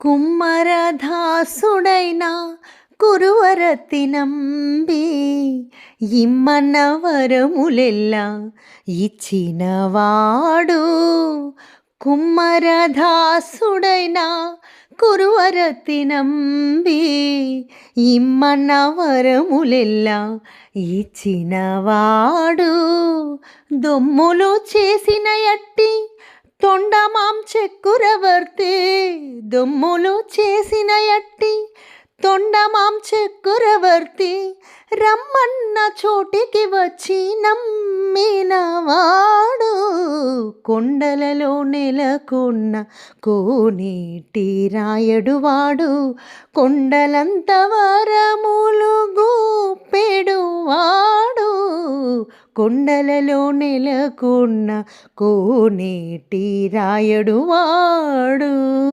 కుమ్మరధాసుడైన కురువరతి నంబి ఇమ్మన్న వరములెల్లా ఇచ్చినవాడు. కుమ్మరధాసుడైన కురువరతి నంబి ఇమ్మన్న వరములెల్లా ఇచ్చినవాడు. దొమ్ములు చేసిన ఎట్టి తొండమాం చెక్కురవర్తే దుమ్ములు చేసిన ఎట్టి తొండమాం చెక్కురవర్తి రమ్మన్న చోటికి వచ్చి నమ్మినవాడు కొండలలో నెలకొన్న కోనేటి రాయడువాడు కొండలంత వరములు గూపెడువాడు కొండలలో నెలకొన్న కోనేటి రాయడువాడు